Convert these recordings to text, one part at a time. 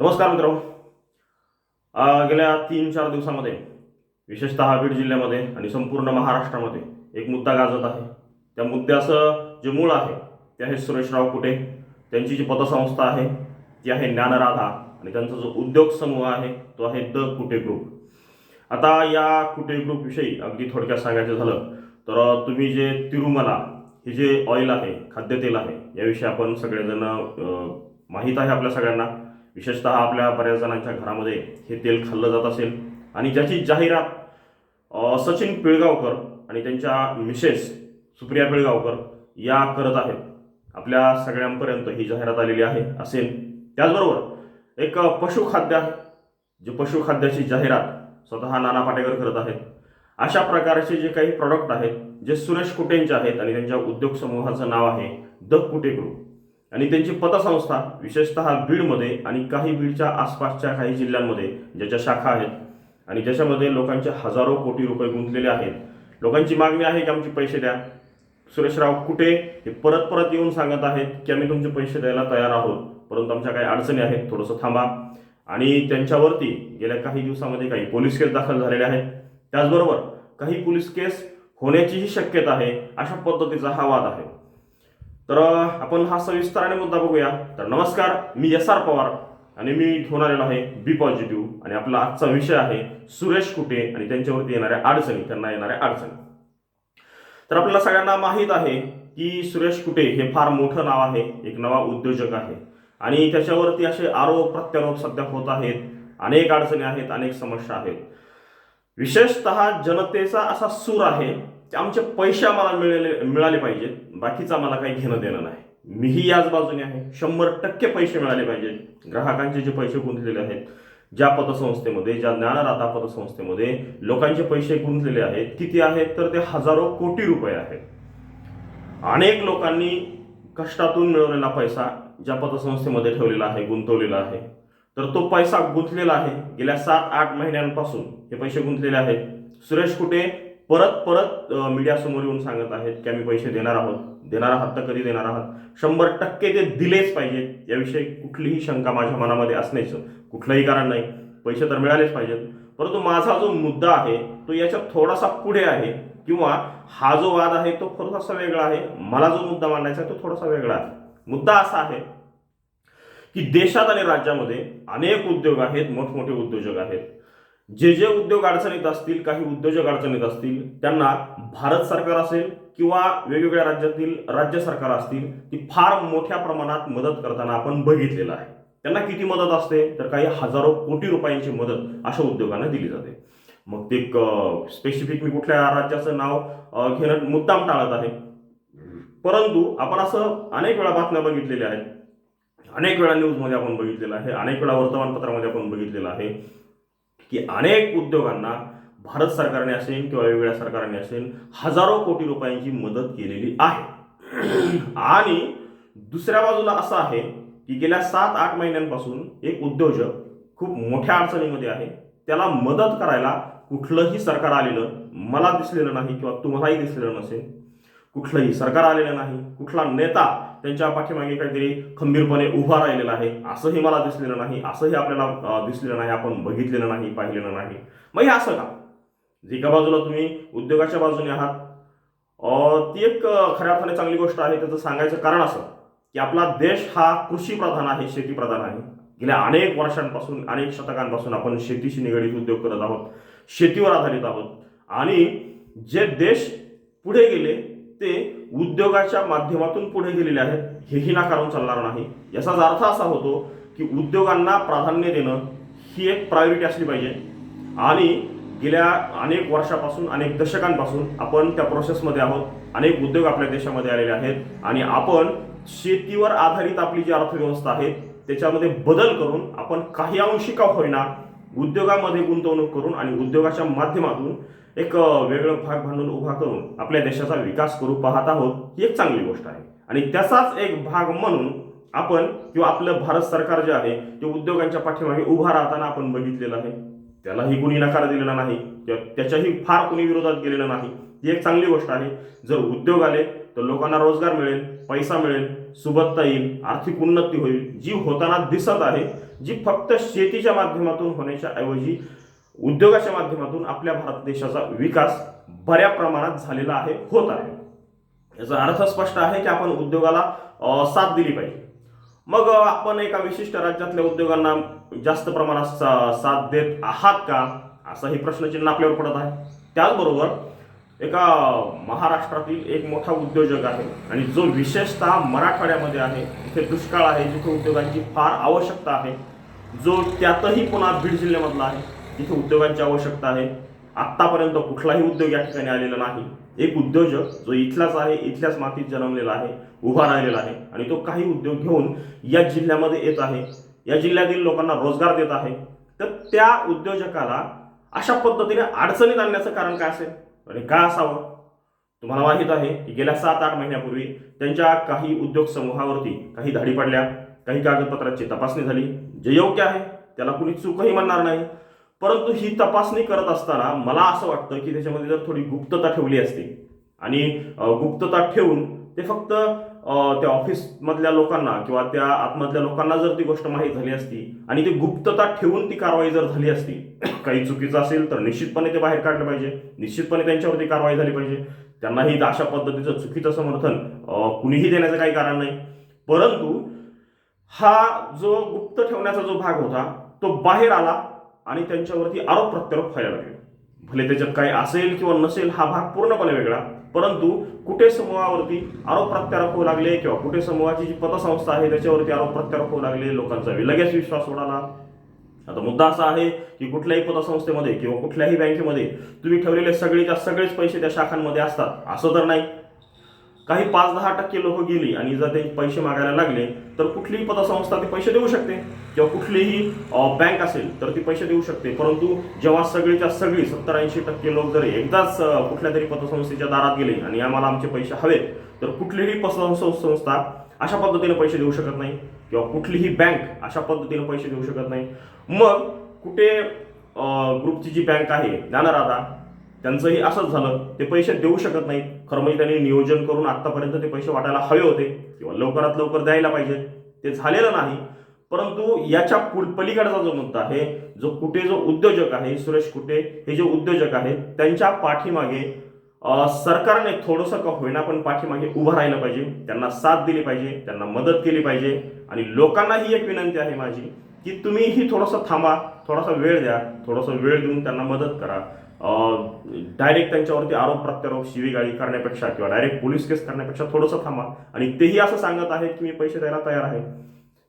नमस्कार मित्रांनो. गेल्या तीन चार दिवसामध्ये विशेषतः बीड जिल्ह्यामध्ये आणि संपूर्ण महाराष्ट्रामध्ये एक मुद्दा गाजत आहे. त्या मुद्द्याचं जे मूळ आहे ते आहे सुरेशराव कुटे. त्यांची जी पतसंस्था आहे ती आहे ज्ञानराधा आणि त्यांचा जो उद्योग समूह आहे तो आहे द कुटे ग्रुप. आता या कुटे ग्रुपविषयी अगदी थोडक्यात सांगायचं झालं तर तुम्ही जे तिरुमला हे जे ऑइल आहे खाद्यतेल आहे याविषयी आपण सगळेजण माहीत आहे आपल्या सगळ्यांना. विशेषतः आपल्या बऱ्याच जणांच्या घरामध्ये हे तेल खाल्लं जात असेल. आणि ज्याची जाहिरात सचिन पिळगावकर आणि त्यांच्या मिसेस सुप्रिया पिळगावकर या करत आहेत. आपल्या सगळ्यांपर्यंत ही जाहिरात आलेली आहे असेल. त्याचबरोबर एक पशुखाद्य आहे जे पशुखाद्याची जाहिरात स्वतः नाना पाटेकर करत आहेत. अशा प्रकारचे जे काही प्रॉडक्ट आहेत जे सुरेश कुटेंचे आहेत आणि त्यांच्या उद्योग समूहाचं नाव आहे द कुटे ग्रुप आणि त्यांची पतसंस्था विशेषतः बीडमध्ये आणि काही बीडच्या आसपासच्या काही जिल्ह्यांमध्ये ज्याच्या शाखा आहेत. आणि ज्याच्यामध्ये लोकांचे हजारो कोटी रुपये गुंतलेले आहेत. लोकांची मागणी आहे की आमचे पैसे द्या. सुरेशराव कुठे हे परत परत येऊन सांगत आहेत की आम्ही तुमचे पैसे द्यायला तयार आहोत. परंतु आमच्या काही अडचणी आहेत थोडंसं थांबा. आणि त्यांच्यावरती गेल्या काही दिवसामध्ये काही पोलीस केस दाखल झालेले आहेत. त्याचबरोबर काही पोलीस केस होण्याचीही शक्यता आहे अशा पद्धतीचा हा वाद आहे. तर आपण हा सविस्तराने मुद्दा बघूया. तर नमस्कार मी एस आर पवार आणि मी घेऊन आलेलो आहे बी पॉझिटिव्ह आणि आपला आजचा विषय आहे सुरेश कुटे आणि त्यांच्यावरती येणाऱ्या अडचणी त्यांना येणाऱ्या अडचणी. तर आपल्याला सगळ्यांना माहीत आहे की सुरेश कुटे हे फार मोठं नाव आहे एक नवा उद्योजक आहे. आणि त्याच्यावरती असे आरोप प्रत्यारोप सध्या होत आहेत. अनेक अडचणी आहेत अनेक समस्या आहेत. विशेषतः जनतेचा असा सूर आहे आमचे पैसे आम्हाला मिळाले मिळाले पाहिजेत. बाकीचं आम्हाला काही घेणं देणं नाही. मीही याच बाजूने आहे. शंभर टक्के पैसे मिळाले पाहिजेत. ग्राहकांचे जे पैसे गुंतलेले आहेत ज्या पतसंस्थेमध्ये ज्या ज्ञानराधा पतसंस्थेमध्ये लोकांचे पैसे गुंतलेले आहेत किती आहेत तर ते हजारो कोटी रुपये आहेत. अनेक लोकांनी कष्टातून मिळवलेला पैसा ज्या पतसंस्थेमध्ये ठेवलेला आहे गुंतवलेला आहे तर तो पैसा गुंतलेला आहे. गेल्या सात आठ महिन्यांपासून हे पैसे गुंतलेले आहेत. सुरेश कुटे परत परत मीडियासमोर येऊन सांगत आहेत की आम्ही पैसे देणार आहोत. देणार आहात तर कधी देणार आहात? शंभर टक्के ते दिलेच पाहिजेत. याविषयी कुठलीही शंका माझ्या मनामध्ये असण्याचं कुठलंही कारण नाही. पैसे तर मिळालेच पाहिजेत. परंतु माझा जो मुद्दा आहे तो याच्यात थोडासा पुढे आहे किंवा हा जो वाद आहे तो थोडासा वेगळा आहे. मला जो मुद्दा मांडायचा आहे तो थोडासा वेगळा आहे. मुद्दा असा आहे की देशात आणि राज्यामध्ये अनेक उद्योग आहेत मोठमोठे उद्योजक आहेत. जे जे उद्योग अडचणीत असतील काही उद्योजक अडचणीत असतील त्यांना भारत सरकार असेल किंवा वेगवेगळ्या राज्यातील राज्य सरकार असतील ती फार मोठ्या प्रमाणात मदत करताना आपण बघितलेलं आहे. त्यांना किती मदत असते? तर काही हजारो कोटी रुपयांची मदत अशा उद्योगांना दिली जाते. मग ते स्पेसिफिक मी कुठल्या राज्याचं नाव घेणं मुद्दाम टाळत आहे. परंतु आपण असं अनेक वेळा बातम्या बघितलेल्या आहेत. अनेक वेळा न्यूजमध्ये आपण बघितलेलं आहे. अनेक वेळा वर्तमानपत्रामध्ये आपण बघितलेलं आहे. की अनेक उद्योगांना भारत सरकारने असेल किंवा वेगवेगळ्या सरकारने असेल हजारो कोटी रुपयांची मदत केलेली आहे. आणि दुसऱ्या बाजूला असं आहे की गेल्या सात आठ महिन्यांपासून एक उद्योजक खूप मोठ्या अडचणीमध्ये आहे. त्याला मदत करायला कुठलंही सरकार आलेलं मला दिसलेलं नाही किंवा तुम्हालाही दिसलेलं नसेल. कुठलंही सरकार आलेलं नाही. कुठला नेता त्यांच्या पाठीमागे काहीतरी खंबीरपणे उभा राहिलेला आहे. असंही मला दिसलेलं नाही. असंही आपल्याला दिसलेलं नाही. आपण बघितलेलं नाही पाहिलेलं नाही. मग हे असं का? एका बाजूला तुम्ही उद्योगाच्या बाजूने आहात. ती एक खऱ्या अर्थाने चांगली गोष्ट आहे. त्याचं सांगायचं कारण असं की आपला देश हा कृषी प्रधान आहे शेती प्रधान आहे. गेल्या अनेक वर्षांपासून अनेक शतकांपासून आपण शेतीशी निगडीत उद्योग करत आहोत. शेतीवर आधारित आहोत. आणि जे देश पुढे गेले ते उद्योगाच्या माध्यमातून पुढे गेलेले आहेत. हेही नाकारून चालणार नाही. याचाच अर्थ असा होतो की उद्योगांना प्राधान्य देणं ही एक प्रायोरिटी असली पाहिजे. आणि गेल्या अनेक वर्षापासून अनेक दशकांपासून आपण त्या प्रोसेसमध्ये आहोत. अनेक उद्योग आपल्या देशामध्ये आलेले आहेत. आणि आपण शेतीवर आधारित आपली जी अर्थव्यवस्था आहे त्याच्यामध्ये बदल करून आपण काही अंशी का होईना उद्योगामध्ये गुंतवणूक करून आणि उद्योगाच्या माध्यमातून एक वेगळं भाग भांडवल उभा करून आपल्या देशाचा विकास करू पाहत आहोत ही एक चांगली गोष्ट आहे. आणि त्याचाच एक भाग म्हणून आपण किंवा आपलं भारत सरकार जे आहे ते उद्योगांच्या पाठीमागे उभा राहताना आपण बघितलेलं आहे. त्यालाही कुणी नकार दिलेला नाही किंवा त्याच्याही फार कुणी विरोधात गेलेलं नाही. ही एक चांगली गोष्ट आहे. जर उद्योग आले तर लोकांना रोजगार मिळेल पैसा मिळेल सुबत्ता येईल आर्थिक उन्नती होईल. जी होताना दिसत आहे जी फक्त शेतीच्या माध्यमातून होण्याच्या ऐवजी उद्योगाच्या माध्यमातून आपल्या भारत देशाचा विकास बऱ्या प्रमाणात झालेला आहे होत आहे. याचा अर्थ स्पष्ट आहे की आपण उद्योगाला साथ दिली पाहिजे. मग आपण एका विशिष्ट राज्यातल्या उद्योगांना जास्त प्रमाणात सा- साथ देत आहात का? असंही प्रश्नचिन्ह आपल्यावर पडत आहे. त्याचबरोबर एका महाराष्ट्रातील एक मोठा उद्योजक आहे आणि जो विशेषतः मराठवाड्यामध्ये आहे तिथे दुष्काळ आहे जिथे उद्योगांची फार आवश्यकता आहे जो त्यातही पुन्हा बीड जिल्ह्यामधला आहे. तिथे उद्योगांची आवश्यकता आहे. आत्तापर्यंत कुठलाही उद्योग या ठिकाणी आलेला नाही. एक उद्योजक जो इथलाच आहे इथल्याच मातीत जन्मलेला आहे उभा राहिलेला आहे आणि तो काही उद्योग घेऊन या जिल्ह्यामध्ये येत आहे. या जिल्ह्यातील लोकांना रोजगार देत आहे. तर त्या उद्योजकाला अशा पद्धतीने अडचणीत आणण्याचं कारण काय असेल? आणि का असावं? तुम्हाला माहीत आहे की गेल्या सात आठ महिन्यापूर्वी त्यांच्या काही उद्योग समूहावरती काही धाडी पडल्या. काही कागदपत्रांची तपासणी झाली. जे योग्य आहे त्याला कुणी चूकही म्हणणार नाही. परंतु ही तपासणी करत असताना मला असं वाटतं की त्याच्यामध्ये जर थोडी गुप्तता ठेवली असती आणि गुप्तता ठेवून ते फक्त त्या ऑफिसमधल्या लोकांना किंवा त्या आतमधल्या लोकांना जर ती गोष्ट माहीत झाली असती आणि ती गुप्तता ठेवून ती कारवाई जर झाली असती काही चुकीचं असेल तर निश्चितपणे ते बाहेर काढलं पाहिजे निश्चितपणे त्यांच्यावरती कारवाई झाली पाहिजे. त्यांनाही अशा पद्धतीचं चुकीचं समर्थन कुणीही देण्याचं काही कारण नाही. परंतु हा जो गुप्त ठेवण्याचा जो भाग होता तो बाहेर आला आणि त्यांच्यावरती आरोप प्रत्यारोप व्हायला लागले. भले त्याच्यात काही असेल किंवा नसेल हा भाग पूर्णपणे वेगळा. परंतु कुठे समूहावरती आरोप प्रत्यारोप होऊ लागले किंवा कुठे समूहाची जी पतसंस्था आहे त्याच्यावरती आरोप प्रत्यारोप होऊ लागले लोकांचा लगेच विश्वास उडाला. आता मुद्दा असा आहे की कुठल्याही पतसंस्थेमध्ये किंवा कुठल्याही बँकेमध्ये तुम्ही ठेवलेले सगळेच्या सगळेच पैसे त्या शाखांमध्ये असतात. असं तर नाही. काही पाच दहा टक्के लोक गेली आणि जर ते पैसे मागायला लागले तर कुठलीही पतसंस्था ते पैसे देऊ शकते. किंवा कुठलीही बँक असेल तर ती पैसे देऊ शकते. परंतु जेव्हा सगळीच्या सगळी सत्तर ऐंशी टक्के लोक जर एकदाच कुठल्या तरी पतसंस्थेच्या दारात गेले आणि आम्हाला आमचे पैसे हवेत तर कुठलीही पतसंस्था संस्था अशा पद्धतीने पैसे देऊ शकत नाही. किंवा कुठलीही बँक अशा पद्धतीने पैसे देऊ शकत नाही. मग कुठे ग्रुपची जी बँक आहे ज्ञानराधा त्यांचंही असंच झालं. ते पैसे देऊ शकत नाही खरं म्हणजे त्यांनी नियोजन करून आत्तापर्यंत ते पैसे वाटायला हवे होते. किंवा लवकरात लवकर द्यायला पाहिजे. ते झालेलं नाही. परंतु याच्या पुढ- पलीकडचा जो मुद्दा आहे जो कुठे जो उद्योजक आहे सुरेश कुटे हे जे उद्योजक आहेत त्यांच्या पाठीमागे सरकारने थोडंसं का होईना पण पाठीमागे उभं राहिलं पाहिजे. त्यांना साथ दिली पाहिजे. त्यांना मदत केली पाहिजे. आणि लोकांनाही एक विनंती आहे माझी की तुम्हीही थोडंसं थांबा. थोडासा वेळ द्या. थोडासा वेळ देऊन त्यांना मदत करा. डायरेक्ट त्यांच्यावरती आरोप प्रत्यारोप शिवीगाळी करण्यापेक्षा किंवा डायरेक्ट पोलीस केस करण्यापेक्षा थोडंसं थांबा. आणि तेही असं सांगत आहेत की मी पैसे द्यायला तयार आहे.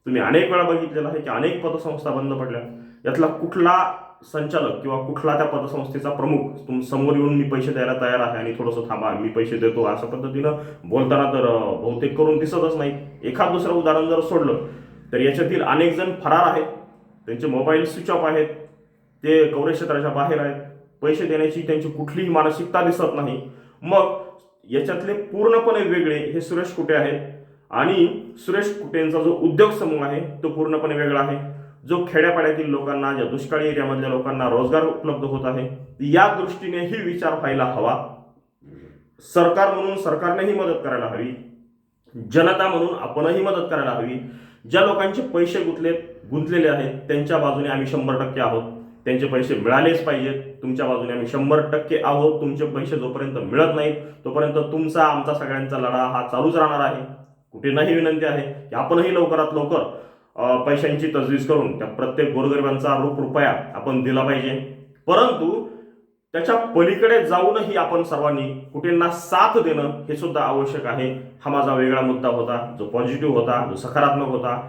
तुम्ही अनेक वेळा बघितलेलं आहे की अनेक पतसंस्था बंद पडल्या. यातला कुठला संचालक किंवा कुठला त्या पतसंस्थेचा प्रमुख तुम समोर येऊन मी पैसे द्यायला तयार आहे आणि थोडंसं थांबा मी पैसे देतो अशा पद्धतीनं बोलताना तर बहुतेक करून दिसतच नाही. एखाद दुसरं उदाहरण जर सोडलं तर याच्यातील अनेक जण फरार आहेत. त्यांचे मोबाईल स्विच ऑफ आहेत. ते कवरेज क्षेत्राच्या बाहेर आहेत. पैसे देण्याची त्यांची कुठलीही मानसिकता दिसत नाही. मग याच्यातले पूर्णपणे वेगळे हे सुरेश कुटे आहेत? आणि सुरेश कुटेंचा जो उद्योग समूह आहे तो पूर्णपणे वेगळा आहे. जो खेड्यापाड्यातील लोकांना ज्या दुष्काळी एरियामधल्या लोकांना रोजगार उपलब्ध होत आहे या दृष्टीनेही विचार व्हायला हवा. सरकार म्हणून सरकारनेही मदत करायला हवी. जनता म्हणून आपणही मदत करायला हवी. ज्या लोकांचे पैसे गुंतलेत गुंतलेले आहेत त्यांच्या बाजूने आम्ही शंभर टक्के आहोत. त्यांचे पैसे मिळालेच पाहिजेत. तुमच्या बाजूने आम्ही शंभर टक्के आहोत. तुमचे पैसे जोपर्यंत मिळत नाहीत तोपर्यंत तुमचा आमचा सगळ्यांचा लढा हा चालूच राहणार आहे. कुठे नाही विनंती आहे की आपणही लवकरात लवकर पैशांची तजवीज करून त्या प्रत्येक गोरगरिबांचा रूप रुपया आपण दिला पाहिजे. परंतु त्याच्या पलीकडे जाऊनही आपण सर्वांनी कुठेंना साथ देणं हे सुद्धा आवश्यक आहे. हा माझा वेगळा मुद्दा होता जो पॉझिटिव्ह होता जो सकारात्मक होता.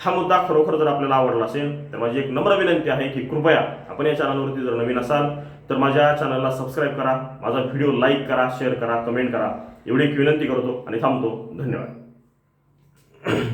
हा मुद्दा खरोखर जर आपल्याला आवडला असेल तर माझी एक नम्र विनंती आहे की कृपया आपण या चॅनलवरती जर नवीन असाल तर माझ्या चॅनलला सबस्क्राईब करा माझा व्हिडिओ लाईक करा शेअर करा कमेंट करा. एवढी एक विनंती करतो आणि थांबतो. धन्यवाद.